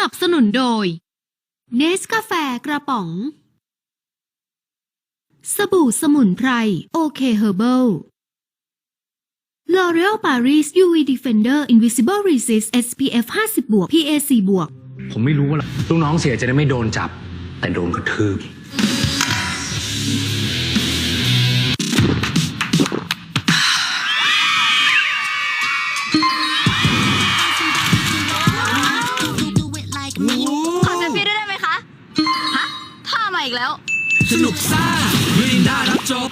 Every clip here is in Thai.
นับสนุนโดยเนสกาแฟกระป๋อง สบู่สมุนไพรโอเคเฮอร์เบิล L'Oreal Paris UV Defender Invisible Resist SPF 50บวก PA 4บวก ผมไม่รู้ว่าลูกน้องเสียจะได้ไม่โดนจับ แต่โดนกระทืบ มาอีกแล้ว สนุกซ่าเรียนได้รับจบ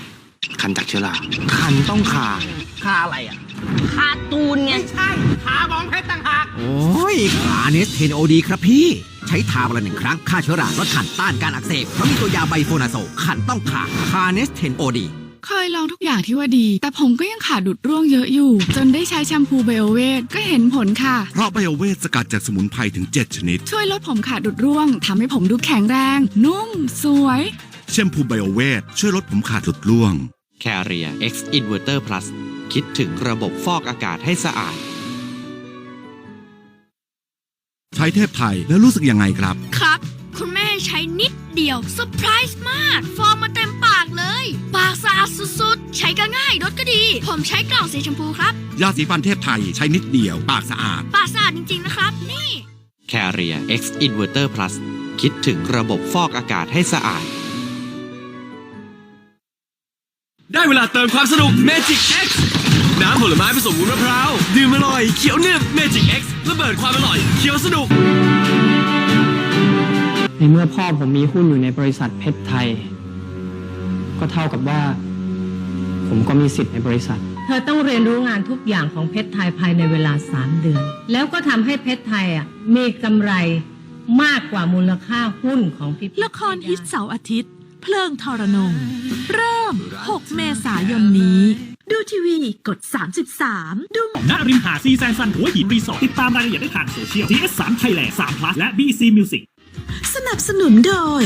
คันจากเชื้อราคันต้องคาค่าอะไรอะคาตูนไง ใช่หาบองเพชรต่างหาก โอ้ยขาเนสเทนโอดีครับพี่ ใช้ทาวันละหนึ่งครั้งฆ่าเชื้อราลดขันต้านการอักเสบเพราะมีตัวยาไบโฟนาโซขันต้องขาคาเนสเทนโอดี เคยลองทุกอย่างที่ว่าดี แต่ผมก็ยังขาดดุดร่วงเยอะอยู่ จนได้ใช้แชมพูไบโอเวทก็เห็นผลค่ะ เพราะไบโอเวทสกัดจากสมุนไพรถึง 7 ชนิด ช่วยลดผมขาดดุดร่วงทำให้ผมดูแข็งแรง นุ่ม สวย แชมพูไบโอเวทช่วยลดผมขาดหลุดร่วง Carrier X Inverter Plus คิดถึงระบบฟอกอากาศให้สะอาด ใช้เทพไทยแล้วรู้สึกยังไงครับ ดเดียวเซอร์ไพรส์มาก ฟอร์มมาเต็มปากเลย ปากสะอาดสุดๆ ใช้ก็ง่ายรสก็ดี ผมใช้กล่องสีชมพูครับ ยาสีฟันเทพไทยใช้นิดเดียว ปากสะอาด ปากสะอาดจริงๆนะครับ นี่ Carrier X Inverter Plus คิดถึงระบบฟอกอากาศให้สะอาด ได้เวลาเติมความสนุก Magic X น้ำผลไม้ผสมวุ้นมะพร้าว ดื่มอร่อยเขียวหนึบ Magic X ระเบิดความอร่อยเขียวสนุก ในเมื่อพ่อผมมีหุ้นอยู่ในบริษัทเพชรไทย ก็เท่ากับว่า ผมก็มีสิทธิ์ในบริษัท เธอต้องเรียนรู้งานทุกอย่างของเพชรไทยภายในเวลา3เดือน แล้วก็ทำให้เพชรไทยอะมีกำไรมากกว่ามูลค่าหุ้นของพี่ละครฮิตเสาร์อาทิตย์ เพลิงทรนง เริ่ม 6 เมษายนนี้ ดูทีวีกด 33 ดู ณริมหาดซีแซนซันหัวหินรีสอร์ทติดตามรายละเอียดได้ทางโซเชียล TS3 Thailand 3 plus และ BC Music สนับสนุนโดย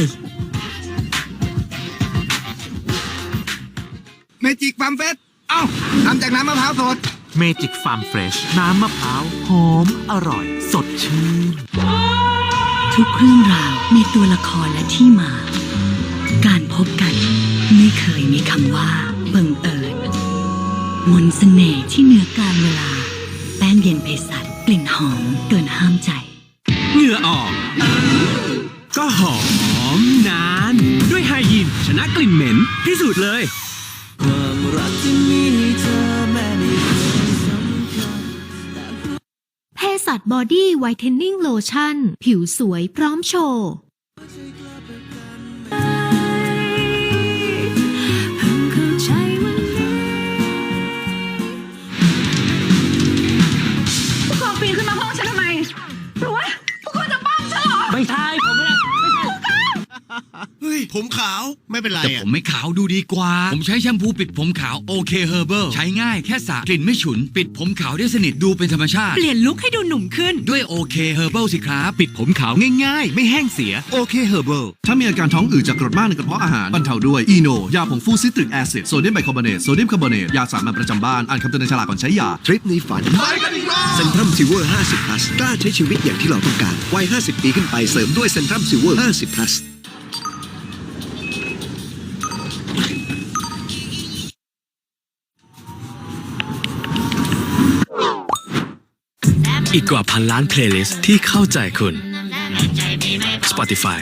เมจิกฟาร์มเฟสเอ้าทำจากน้ำมะพร้าวสด เมจิกฟาร์มเฟรชน้ำมะพร้าว หอม อร่อย สดชื่น ทุกเรื่องราวมีตัวละครและที่มา การพบกันไม่เคยมีคำว่าบังเอิญมนต์เสน่ห์ที่เหนือการเวลา แป้งเย็นเพสัตกลิ่นหอมเกินห้ามใจ เหงื่อออก ก็หอมนาน ด้วยไฮยีนชนะกลิ่นเหม็นพิสูจน์เลยเภสัชบอดี้ไวท์เทนนิ่งโลชั่น ผิวสวยพร้อมโชว์ ผมขาวไม่เป็นไรแต่ผมไม่ขาวดูดีกว่า ผมใช้แชมพูปิดผมขาวโอเคเฮอร์เบิลใช้ง่ายแค่สระกลิ่นไม่ฉุน ปิดผมขาวได้สนิทดูเป็นธรรมชาติ เปลี่ยนลุคให้ดูหนุ่มขึ้น ด้วยโอเคเฮอร์เบิลสิครับปิดผมขาวง่ายๆ ไม่แห้งเสียโอเคเฮอร์เบิลถ้ามีอาการท้องอืดจากกรดมากในกระเพาะอาหารบรรเทาด้วยอีโนยาผงฟูซิตริกแอซิดโซเดียมไบคาร์บอเนตโซเดียมคาร์บอเนตยาสามัญประจำบ้านอ่านคำเตือนในฉลากก่อนใช้ยาทริปนี้ฝันไปกันอีกรอบเซนทรัมซิลเวอร์50 plus กล้าใช้ชีวิตอย่างที่เราต้องการวัย50 ปีขึ้นไปเสริมด้วยเซนทรัมซิลเวอร์50 plus อีกกว่าพันล้านเพลย์ลิสต์ที่เข้าใจคุณ Spotify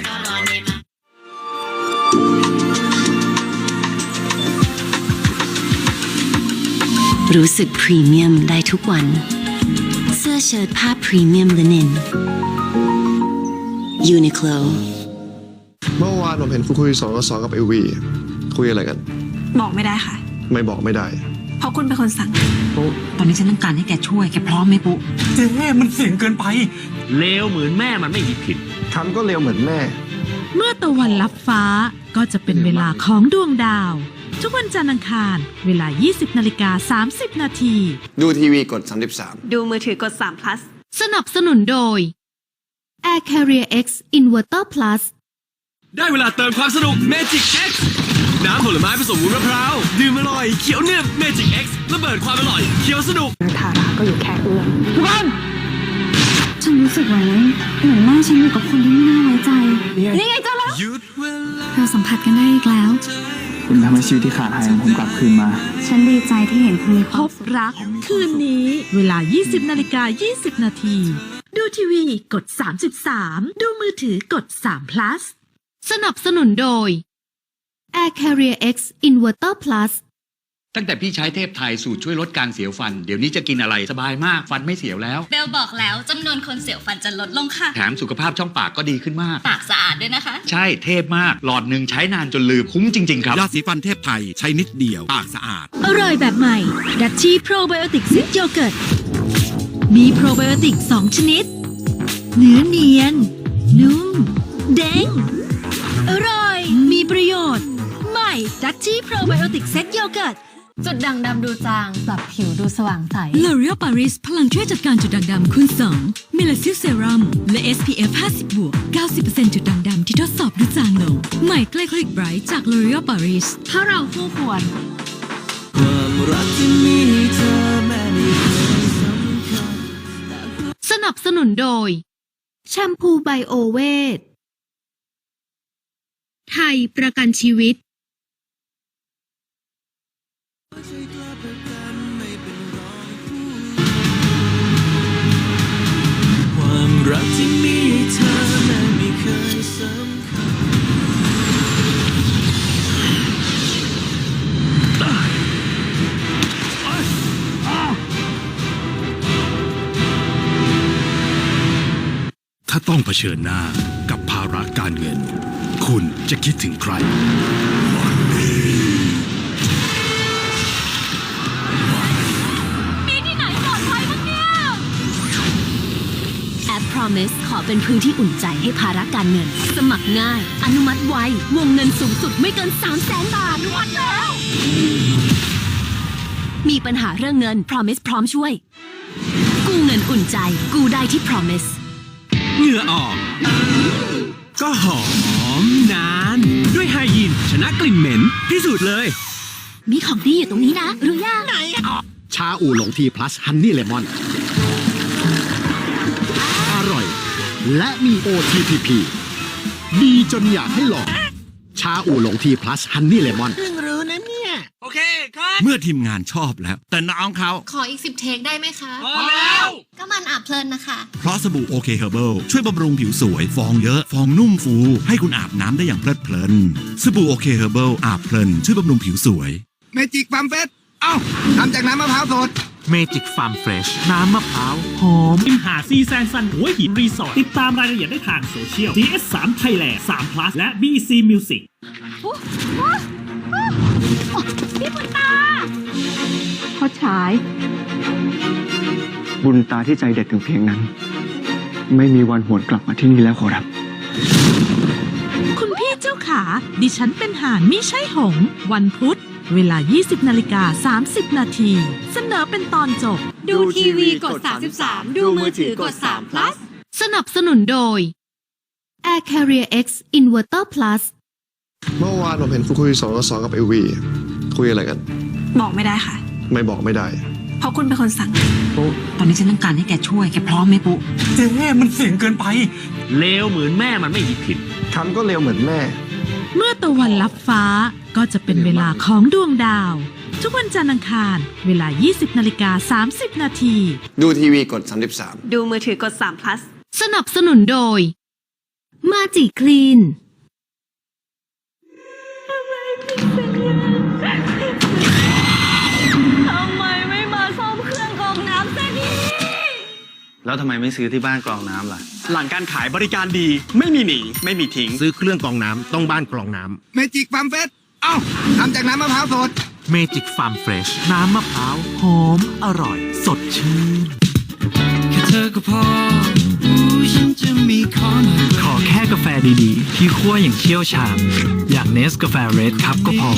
รู้สึกพรีเมียมได้ทุกวัน เสื้อเชิ้ตผ้าพรีเมียมลินินยูนิโคลเมื่อวานผมเห็นคุณคุยสองต่อสองกับเอวีคุยอะไรกัน บอกไม่ได้ค่ะ ไม่บอกไม่ได้ เพราะคุณเป็นคนสั่ง ปุ๊ตอนนี้ฉันต้องการให้แกช่วย แกพร้อมไหมปุ๊เจ๊มันเสียงเกินไป เลวเหมือนแม่มันไม่มีผิดคำก็เร็วเหมือนแม่ เมื่อตะวันลับฟ้าก็จะเป็นเวลาของดวงดาว ทุกวันจันทร์อังคาร เวลา 20นาฬิกา30 นาที ดูทีวีกด 33 ดูมือถือกด3 plus สนับสนุนโดย Air Carrier X Inverter Plus ได้เวลาเติมความสนุก Magic X น้ำผลไม้ผสมวุ้นมะพร้าว ดื่มอร่อย เขียวหนึบ Magic X ระเบิดความอร่อย เขียวสนุกทาราก็อยู่แค่เอื้อมทุกคนฉันรู้สึกไว้เหมือนแม่ฉันอยู่กับคนที่ไม่น่าไว้ใจ นี่ไงเจอแล้วเราสัมผัสกันได้อีกแล้ว คุณทำให้ชีวิตที่ขาดหายของผมกลับคืนมา ฉันดีใจที่เห็นคุณมีคพวามบรัก คืนนี้ เวลา 20นาฬิกา20 นาที ดูทีวีกด 33 ดูมือถือกด3 plus สนับสนุนโดย Air Carrier X Inverter Plus ตั้งแต่พี่ใช้เทพไทยสูตรช่วยลดการเสียวฟัน เดี๋ยวนี้จะกินอะไรสบายมากฟันไม่เสียวแล้ว เบลบอกแล้วจำนวนคนเสียวฟันจะลดลงค่ะ แถมสุขภาพช่องปากก็ดีขึ้นมาก ปากสะอาดด้วยนะคะ ใช่เทพมาก หลอดหนึ่งใช้นานจนลืมคุ้มจริง ๆ ครับ ยาสีฟันเทพไทยใช้นิดเดียว ปากสะอาด อร่อยแบบใหม่ ดัชชี่โปรไบโอติกซิตโยเกิร์ต มีโปรไบโอติก 2 ชนิด เนื้อเนียน นุ่ม เด้ง อร่อย มีประโยชน์ให ม่ดัชชี่โปรไบโอติกเซตโยเกิร์ตจุดด่างดำดูจาง ปรับผิวดูสว่างใส L'Oreal Paris พลังช่วยจัดการจุดด่างดำคูณ2เมลาซิลเซรั่มและ SPF 50บวก90%จุดด่างดำที่ทดสอบดูจางลง ใหม่ใกล้คลิกไบรท์จาก L'Oreal Paris ถ้าเราคู่ควรสนับสนุนโดย แชมพูไบโอเวทไทยประกันชีวิตาต้องเผชิญหน้ากับภาระการเงิน คุณจะคิดถึงใคร มีที่ไหนปลอดภัยบ้างเนี่ย แอป Promise ขอเป็นพื้นที่อุ่นใจให้ภาระการเงิน สมัครง่าย อนุมัติไว วงเงินสูงสุดไม่เกิน 3 0 0แสนบาทอนุมัติแล้ว มีปัญหาเรื่องเงิน Promise พร้อมช่วย กู้เงินอุ่นใจ กู้ได้ที่ Promise เหงื่อออก ก็หอมนาน ด้วยไฮยีนชนะกลิ่นเหม็นพิสูจน์เลย มีของดีอยู่ตรงนี้นะ รู้ยังชาอูหลงที plus ฮันนี่เลมอน อร่อย และมี OTPP ดีจนอยากให้ลอง ชาอูหลงที plus ฮันนี่เลมอนโอเคครับ เมื่อทีมงานชอบแล้ว แต่น้องเขาขออีกสิบเทคได้ไหมคะพอแล้ว ก็มันอาบเพลินนะคะ เพราะสบู่โอเคเฮอร์เบิลช่วยบำรุงผิวสวย ฟองเยอะ ฟองนุ่มฟู ให้คุณอาบน้ำได้อย่างเพลิดเพลิน สบู่โอเคเฮอร์เบิลอาบเพลินช่วยบำรุงผิวสวย เมจิกฟาร์มเฟสเอ้าทำจากน้ำมะพร้าวสดเมจิกฟาร์มเฟรชน้ำมะพร้าว หอมอิมหาซีแซนซันหัวหินรีสอร์ทติดตามรายละเอียดได้ทางโซเชียล GS 3 Thailand 3 plus และ BC Music พี่บุญตาพอฉาย บุญตาที่ใจเด็ดถึงเพียงนั้น ไม่มีวันหวนกลับมาที่นี่แล้วขอรับ คุณพี่เจ้าขา ดิฉันเป็นห่านมิใช่หงส์วันพุธ เวลา 20นาฬิกา30 นาที เสนอเป็นตอนจบ ดูทีวีกด 33 ดูมือถือกด3 plus สนับสนุนโดย Air Carrier X Inverter Plus เมื่อวานผมเห็นคุณคุยสองต่อสองกับเอวี คุยอะไรกัน บอกไม่ได้ค่ะ ไม่บอกไม่ได้ เพราะคุณเป็นคนสั่ง ปุ๊ตอนนี้ฉันต้องการให้แกช่วย แกพร้อมไหมปุ๊เจ๊มันเสียงเกินไป เลวเหมือนแม่มันไม่มีผิดคำก็เร็วเหมือนแม่ เมื่อตะวันลับฟ้าก็จะเป็นเวลาของดวงดาว ทุกวันจันทร์อังคาร เวลา 20นาฬิกา30 นาที ดูทีวีกด 33ดูมือถือกด3 plus สนับสนุนโดย มาจิคลีน แล้วทำไมไม่ซื้อที่บ้านกรองน้ำล่ะ หลังการขายบริการดี ไม่มีหนีไม่มีทิ้ง ซื้อเครื่องกรองน้ำต้องบ้านกรองน้ำเมจิกฟาร์มเฟสเอ้าทำจากน้ำมะพร้าวสดเมจิกฟาร์มเฟรชน้ำมะพร้าวหอมอร่อย สดชื่นแค่เธอก็พอฉันจะมีขอขอแค่กาแฟดีๆ ที่คั่วอย่างเชี่ยวชาญอย่างเนสกาแฟเรดคัพก็พอ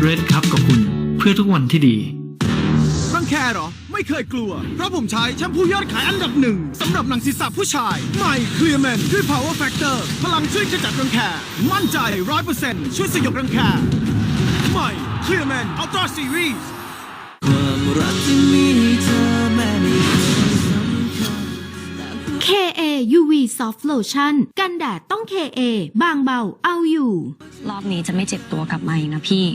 เรดคัพกับคุณเพื่อทุกวันที่ดีรังแคเหรอ ไม่เคยกลัว เพราะผมใช้แชมพูยอดขายอันดับหนึ่งสำหรับหนังศีรษะผู้ชาย ใหม่เคลียร์แมนด้วย power factor พลังช่วยกระจัดรังแค มั่นใจร้อยเปอร์เซ็นต์ช่วยสยบรังแค ใหม่เคลียร์แมนอัลตร้าซีรีส์ความรักที่มีเธอแม้ไม่ KA UV Soft Lotion กันแดดต้อง KA บางเบาเอาอยู่ รอบนี้จะไม่เจ็บตัวกลับมาอีกนะพี่